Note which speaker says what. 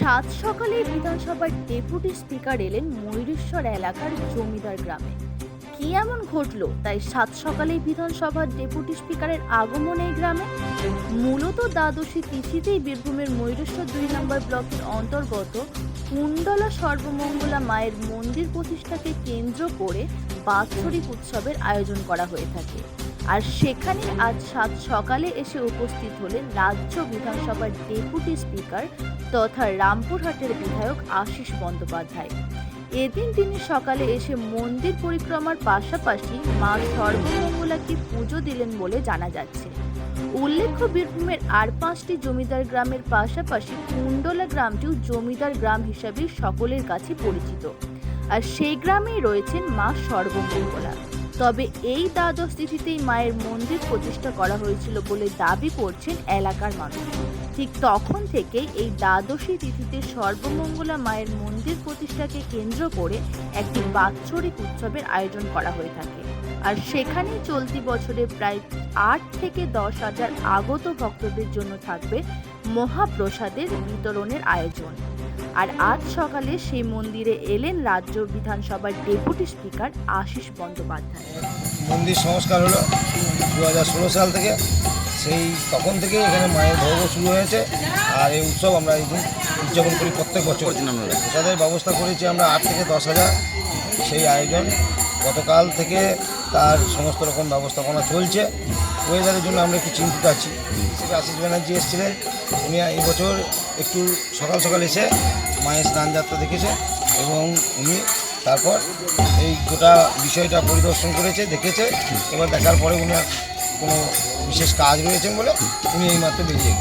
Speaker 1: সাত সকালে বিধানসভার ডেপুটি স্পিকার এলেন ময়ূরেশ্বর এলাকার জমিদার গ্রামে। কি এমন ঘটলো? তাই সাত সকালেই বিধানসভার ডেপুটি স্পিকারের আগমন এই গ্রামে? মূলত দ্বাদশী তিথিতেই বীরভূমের ময়ূরেশ্বর দুই নম্বর ব্লকের অন্তর্গত কুণ্ডলা সর্বমঙ্গলা মায়ের মন্দির প্রতিষ্ঠাকে কেন্দ্র করে বাৎসরিক উৎসবের আয়োজন করা হয়ে থাকে। আর সেখানে আজ সাত সকালে এসে উপস্থিত হলেন রাজ্য বিধানসভার ডেপুটি স্পিকার তথা রামপুরহাটের বিধায়ক আশিস বন্দ্যোপাধ্যায়। এদিন তিনি সকালে এসে মন্দির পরিক্রমার পাশাপাশি মা সর্বমঙ্গলাকে পুজো দিলেন বলে জানা যাচ্ছে। উল্লেখ্য, বীরভূমের আর পাঁচটি জমিদার গ্রামের পাশাপাশি কুণ্ডলা গ্রামটিও জমিদার গ্রাম হিসাবে সকলের কাছে পরিচিত। আর সেই গ্রামেই রয়েছেন মা সর্বমঙ্গলা। তবে এই দ্বাদশ তিথিতেই মায়ের মন্দির প্রতিষ্ঠা করা হয়েছিল বলে দাবি করছেন এলাকার মানুষ। ঠিক তখন থেকেই এই দ্বাদশী তিথিতে সর্বমঙ্গলা মায়ের মন্দির প্রতিষ্ঠাকে কেন্দ্র করে একটি বাৎসরিক উৎসবের আয়োজন করা হয়ে থাকে। আর সেখানেই চলতি বছরে প্রায় আট থেকে দশ হাজার আগত ভক্তদের জন্য থাকবে মহাপ্রসাদের বিতরণের আয়োজন। আর আজ সকালে সেই মন্দিরে এলেন রাজ্য বিধানসভার ডেপুটি স্পিকার আশিস বন্দ্যোপাধ্যায়।
Speaker 2: মন্দির সংস্কার হলো দু হাজার ষোলো সাল থেকে। সেই তখন থেকে এখানে মায়ের ভোগও শুরু হয়েছে। আর এই উৎসব আমরা এই উদযাপন করি প্রত্যেক বছর। প্রসাদের ব্যবস্থা করেছি আমরা আট থেকে দশ হাজার। সেই আয়োজন গতকাল থেকে তার সমস্ত রকম ব্যবস্থাপনা চলছে। ওয়েদারের জন্য আমরা একটু চিন্তিত আছি। আশিস ব্যানার্জি এসেছিলেন। উনি এই বছর একটু সকাল সকাল এসে মায়ের স্নান যাত্রা দেখেছে এবং উনি তারপর এই গোটা বিষয়টা পরিদর্শন করেছে, দেখেছে। এবার দেখার পরে উনি কোনো বিশেষ কাজ রয়েছেন বলে উনি এইমাত্র বেরিয়ে